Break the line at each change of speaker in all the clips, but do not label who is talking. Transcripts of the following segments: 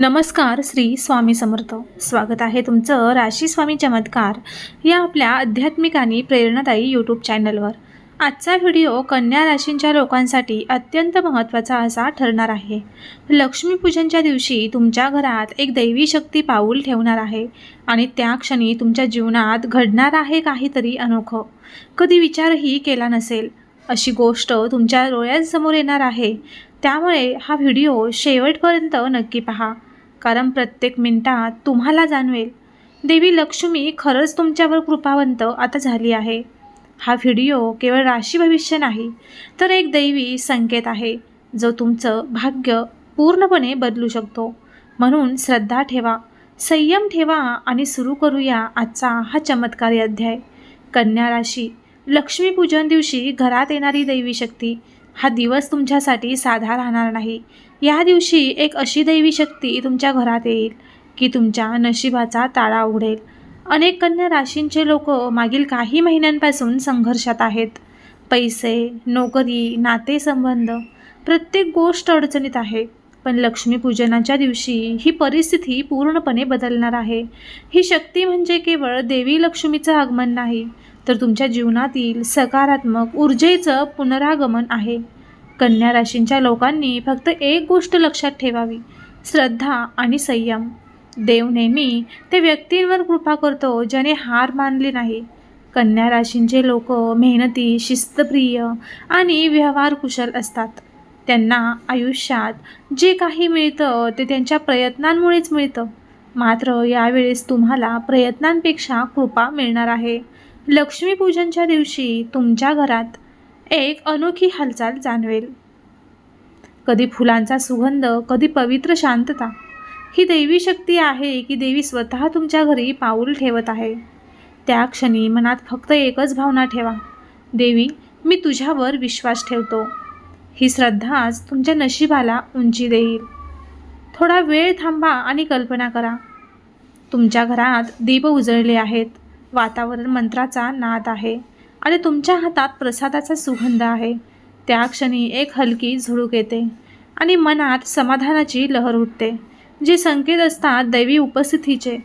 नमस्कार श्री स्वामी समर्थ. स्वागत आहे तुमचं राशी स्वामी चमत्कार या आपल्या आध्यात्मिक आणि प्रेरणादायी यूट्यूब चॅनलवर आजचा व्हिडिओ कन्या राशींच्या लोकांसाठी अत्यंत महत्त्वाचा असा ठरणार आहे. लक्ष्मीपूजनच्या दिवशी तुमच्या घरात एक दैवी शक्ती पाऊल ठेवणार आहे आणि त्या क्षणी तुमच्या जीवनात घडणार आहे काहीतरी अनोखं. कधी विचारही केला नसेल. अशी गोष्ट तुमच्या डोळ्यांसमोर येणार आहे. त्यामुळे हा व्हिडिओ शेवटपर्यंत नक्की पहा. कारण प्रत्येक मिनिटात तुम्हाला जाणवेल. देवी लक्ष्मी खरंच तुमच्यावर कृपावंत आता झाली आहे. हा व्हिडिओ केवळ राशी भविष्य नाही तर एक दैवी संकेत आहे जो तुमचं भाग्य पूर्णपणे बदलू शकतो. म्हणून श्रद्धा ठेवा संयम ठेवा आणि सुरू करूया आजचा हा चमत्कारी अध्याय. कन्या राशी लक्ष्मीपूजन दिवशी घरात येणारी दैवी शक्ती हा दिवस तुमच्यासाठी साधा राहणार नाही. या दिवशी एक अशी दैवी शक्ती तुमच्या घरात येईल की तुमच्या नशिबाचा ताळा उघडेल. अनेक कन्या राशींचे लोक मागील काही महिन्यांपासून संघर्षात आहेत. पैसे नोकरी नातेसंबंध प्रत्येक गोष्ट अडचणीत आहे. पण लक्ष्मीपूजनाच्या दिवशी ही परिस्थिती पूर्णपणे बदलणार आहे. ही शक्ती म्हणजे केवळ देवी लक्ष्मीचं आगमन नाही तर तुमच्या जीवनातील सकारात्मक ऊर्जेचं पुनरागमन आहे. कन्या राशींच्या लोकांनी फक्त एक गोष्ट लक्षात ठेवावी श्रद्धा आणि संयम. देव नेहमी ते व्यक्तींवर कृपा करतो ज्याने हार मानली नाही. कन्या राशींचे लोक मेहनती शिस्तप्रिय आणि व्यवहार कुशल असतात. त्यांना आयुष्यात जे काही मिळतं ते त्यांच्या प्रयत्नांमुळेच मिळतं. मात्र यावेळेस तुम्हाला प्रयत्नांपेक्षा कृपा मिळणार आहे. लक्ष्मीपूजनच्या दिवशी तुमच्या घरात एक अनोखी हालचाल जाणवेल. कधी फुलांचा सुगंध कधी पवित्र शांतता. ही दैवी शक्ती आहे की देवी स्वतः तुमच्या घरी पाऊल ठेवत आहे. त्या क्षणी मनात फक्त एकच भावना ठेवा. देवी मी तुझ्यावर विश्वास ठेवतो. ही श्रद्धाच तुमच्या नशिबाला उंची देईल. थोडा वेळ थांबा आणि कल्पना करा. तुमच्या घरात दीप उजळले आहेत. वातावरण मंत्राचा नाद आहे. आणि तुमच्या हातात प्रसादाचा सुगंध आहे. त्या क्षणी एक हलकी झुळूक येते आणि मनात समाधानाची लहर उठते जे संकेत असतात दैवी उपस्थितीचे.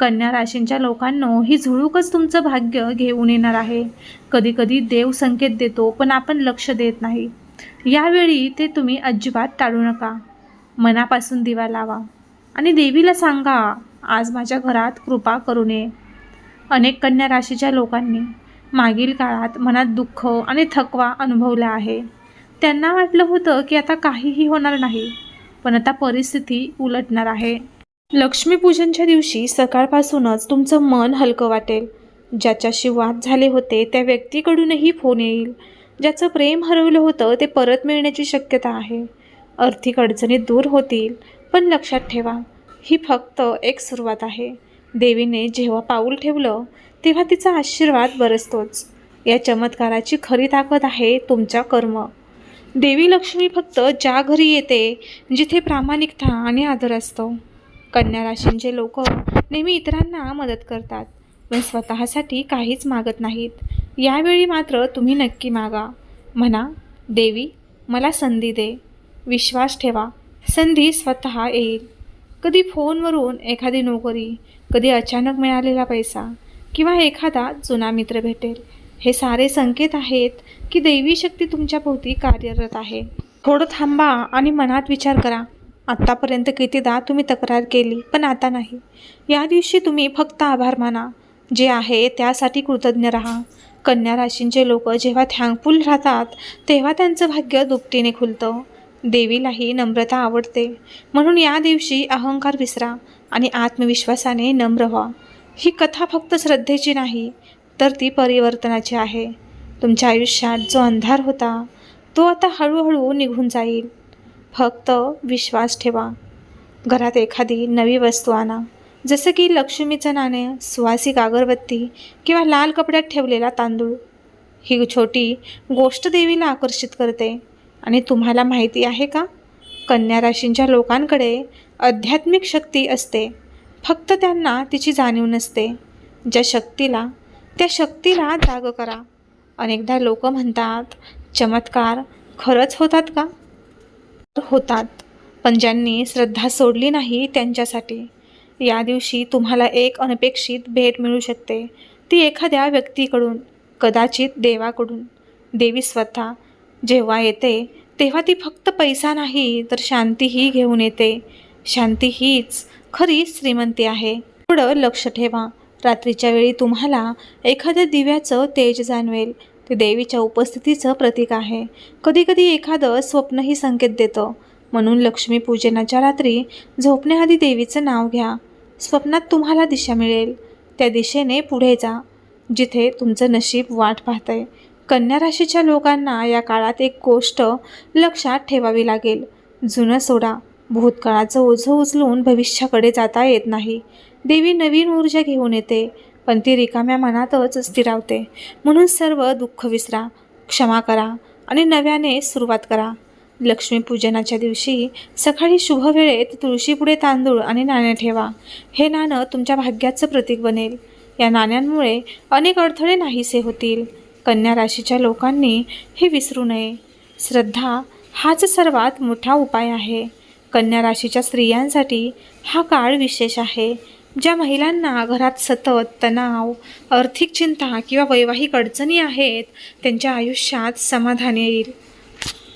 कन्या राशींच्या लोकांनो ही झुळूकच तुमचं भाग्य घेऊन येणार आहे. कधीकधी देव संकेत देतो पण आपण लक्ष देत नाही. यावेळी ते तुम्ही अजिबात टाळू नका. मनापासून दिवा लावा आणि देवीला सांगा आज माझ्या घरात कृपा करू नये अनेक कन्या राशीच्या लोकांनी मागील काळात मनात दुःख आणि थकवा अनुभवला आहे. त्यांना वाटलं होतं की आता काहीही होणार नाही पण आता परिस्थिती उलटणार आहे. लक्ष्मीपूजनच्या दिवशी सकाळपासूनच तुमचं मन हलकं वाटेल. ज्याच्याशी वाद झाले होते त्या व्यक्तीकडूनही फोन येईल. ज्याचं प्रेम हरवलं होतं ते परत मिळण्याची शक्यता आहे. आर्थिक अडचणी दूर होतील पण लक्षात ठेवा ही फक्त एक सुरुवात आहे. देवीने जेव्हा पाऊल ठेवलं तेव्हा तिचा आशीर्वाद बरसतोच. या चमत्काराची खरी ताकद आहे तुमच्या कर्म. देवी लक्ष्मी फक्त ज्या घरी येते जिथे प्रामाणिकता आणि आदर असतो. कन्या राशींचे लोक नेहमी इतरांना मदत करतात पण स्वतःसाठी काहीच मागत नाहीत. यावेळी मात्र तुम्ही नक्की मागा. म्हणा देवी मला संधी दे. विश्वास ठेवा. संधी स्वतः येईल. कधी फोनवरून एखादी नोकरी कधी अचानक मिळालेला पैसा किंवा एखादा जुना मित्र भेटेल. हे सारे संकेत आहेत की दैवी शक्ती तुमच्या भोवती कार्यरत आहे. थोडं थांबा आणि मनात विचार करा. आत्तापर्यंत कितीदा तुम्ही तक्रार केली पण आता नाही. या दिवशी तुम्ही फक्त आभार माना. जे आहे त्यासाठी कृतज्ञ राहा. कन्या राशींचे लोक जेव्हा थँकफुल राहतात तेव्हा त्यांचं भाग्य दुपटीने खुलतं. देवीलाही नम्रता आवडते. म्हणून या दिवशी अहंकार विसरा आणि आत्मविश्वासाने नम्र व्हा. ही कथा फक्त श्रद्धेची नाही तर ती परिवर्तनाची आहे. तुमच्या आयुष्यात जो अंधार होता तो आता हळूहळू निघून जाईल. फक्त विश्वास ठेवा. घरात एखादी नवी वस्तू आणा. जसं की लक्ष्मीचं नाणे सुवासिक अगरबत्ती किंवा लाल कपड्यात ठेवलेला तांदूळ. ही छोटी गोष्ट देवीला आकर्षित करते. आणि तुम्हाला माहिती आहे का? कन्या राशींच्या लोकांकडे आध्यात्मिक शक्ती असते. फक्त त्यांना तिची जाणीव नसते. ज्या शक्तीला त्या शक्तीला जाग करा. अनेकदा लोक म्हणतात चमत्कार खरंच होतात का? होतात पण ज्यांनी श्रद्धा सोडली नाही त्यांच्यासाठी. या दिवशी तुम्हाला एक अनपेक्षित भेट मिळू शकते. ती एखाद्या व्यक्तीकडून कदाचित देवाकडून. देवी स्वतः जेव्हा येते तेव्हा ती फक्त पैसा नाही तर शांतीही घेऊन येते. शांती हीच खरी श्रीमंती आहे. थोडं लक्ष ठेवा. रात्रीच्या वेळी तुम्हाला एखाद्या दिव्याचं तेज जाणवेल. ते देवीच्या उपस्थितीचं प्रतीक आहे. कधीकधी एखादं स्वप्नही संकेत देतं. म्हणून लक्ष्मीपूजनाच्या रात्री झोपण्याआधी देवीचं नाव घ्या. स्वप्नात तुम्हाला दिशा मिळेल. त्या दिशेने पुढे जा. जिथे तुमचं नशीब वाट पाहतंय. कन्या राशीच्या लोकांना या काळात एक गोष्ट लक्षात ठेवावी लागेल. जुनं सोडा. भूतकाळाचं ओझं उचलून भविष्याकडे जाता येत नाही. देवी नवीन ऊर्जा घेऊन येते पण ती रिकाम्या मनातच स्थिरावते. म्हणून सर्व दुःख विसरा क्षमा करा आणि नव्याने सुरुवात करा. लक्ष्मीपूजनाच्या दिवशी सकाळी शुभ वेळेत तुळशीपुढे तांदूळ आणि नाणे ठेवा. हे नाणं तुमच्या भाग्याचं प्रतीक बनेल. या नाण्यांमुळे अनेक अडथळे नाहीसे होतील. कन्या राशीच्या लोकांनी हे विसरू नये. श्रद्धा हाच सर्वात मोठा उपाय आहे. कन्या राशीच्या स्त्रियांसाठी हा काळ विशेष आहे. ज्या महिलांना घरात सतत तणाव आर्थिक चिंता किंवा वैवाहिक अडचणी आहेत त्यांच्या आयुष्यात समाधान येईल.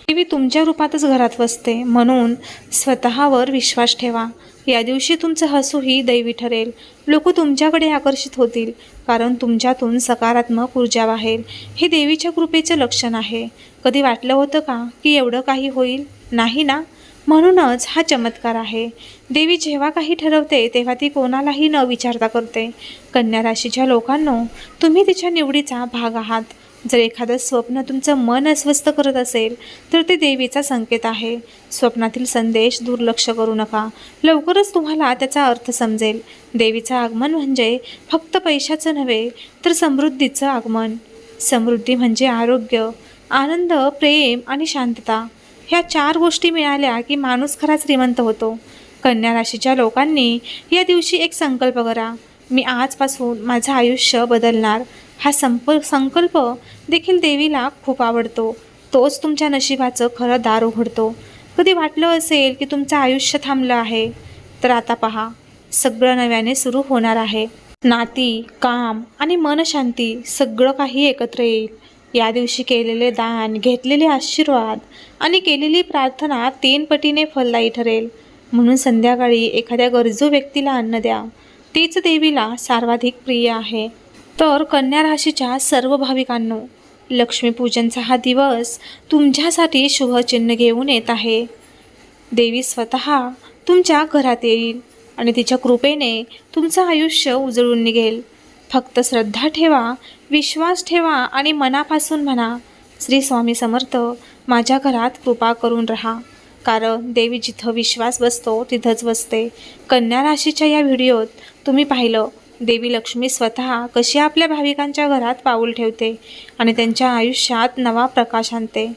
देवी तुमच्या रूपातच घरात बसते म्हणून स्वतःवर विश्वास ठेवा. या दिवशी तुमचं हसूही दैवी ठरेल. लोक तुमच्याकडे आकर्षित होतील कारण तुमच्यातून सकारात्मक ऊर्जा वाहेल हे देवीच्या कृपेचं लक्षण आहे. कधी वाटलं होतं का की एवढं काही होईल? नाही ना? म्हणूनच हा चमत्कार आहे. देवी जेव्हा काही ठरवते तेव्हा ती कोणालाही न विचारता करते. कन्या राशीच्या लोकांनो तुम्ही तिच्या निवडीचा भाग आहात. जर एखादं स्वप्न तुमचं मन अस्वस्थ करत असेल तर ते देवीचा संकेत आहे. स्वप्नातील संदेश दुर्लक्ष करू नका. लवकरच तुम्हाला त्याचा अर्थ समजेल. देवीचं आगमन म्हणजे फक्त पैशाचं नव्हे तर समृद्धीचं आगमन. समृद्धी म्हणजे आरोग्य आनंद प्रेम आणि शांतता. ह्या चार गोष्टी मिळाल्या की माणूस खरा श्रीमंत होतो. कन्या राशीच्या लोकांनी या दिवशी एक संकल्प करा. मी आजपासून माझं आयुष्य बदलणार. हा संप संकल्प देखील देवीला खूप आवडतो. तोच तुमच्या नशिबाचं खरं दार उघडतो. कधी वाटलं असेल की तुमचं आयुष्य थांबलं आहे तर आता पहा. सगळं नव्याने सुरू होणार आहे. नाती काम आणि मनशांती सगळं काही एकत्र येईल. या दिवशी केलेले दान घेतलेले आशीर्वाद आणि केलेली प्रार्थना तीन पटीने फलदायी ठरेल. म्हणून संध्याकाळी एखाद्या गरजू व्यक्तीला अन्न द्या. तीच देवीला सर्वाधिक प्रिय आहे. तर कन्या राशीच्या सर्व भाविकांनो लक्ष्मीपूजनचा हा दिवस तुमच्यासाठी शुभचिन्ह घेऊन येत आहे. देवी स्वतः तुमच्या घरात येईल आणि तिच्या कृपेने तुमचं आयुष्य उजळून निघेल. फक्त श्रद्धा ठेवा विश्वास ठेवा आणि मनापासून म्हणा श्री स्वामी समर्थ माझ्या घरात कृपा करून राहा. कारण देवी जिथं विश्वास बसतो तिथंच बसते. कन्या राशीच्या या व्हिडिओत तुम्ही पाहिलं देवी लक्ष्मी स्वतः कशी आपल्या भाविकांच्या घरात पाऊल ठेवते आणि त्यांच्या आयुष्यात नवा प्रकाश आणते.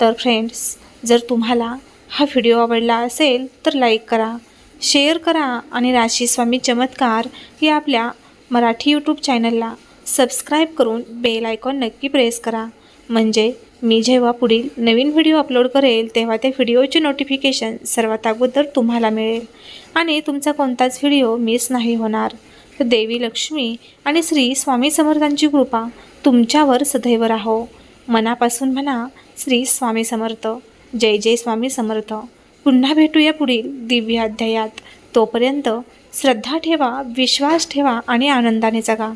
तर फ्रेंड्स जर तुम्हाला हा व्हिडिओ आवडला असेल तर लाईक करा शेअर करा आणि राशी स्वामी चमत्कार या आपल्या मराठी यूट्यूब चॅनलला सबस्क्राईब करून बेल आयकॉन नक्की प्रेस करा. म्हणजे मी जेव्हा पुढील नवीन व्हिडिओ अपलोड करेल तेव्हा त्या व्हिडिओचे नोटिफिकेशन सर्वात अगोदर तुम्हाला मिळेल. आणि तुमचा कोणताच व्हिडिओ मिस नाही होणार. तर देवी लक्ष्मी आणि श्री स्वामी समर्थांची कृपा तुमच्यावर सदैव राहो. मनापासून म्हणा श्री स्वामी समर्थ. जय जय स्वामी समर्थ. पुन्हा भेटूया पुढील दिव्य अध्यायात. तोपर्यंत श्रद्धा ठेवा विश्वास ठेवा आणि आनंदाने जगा.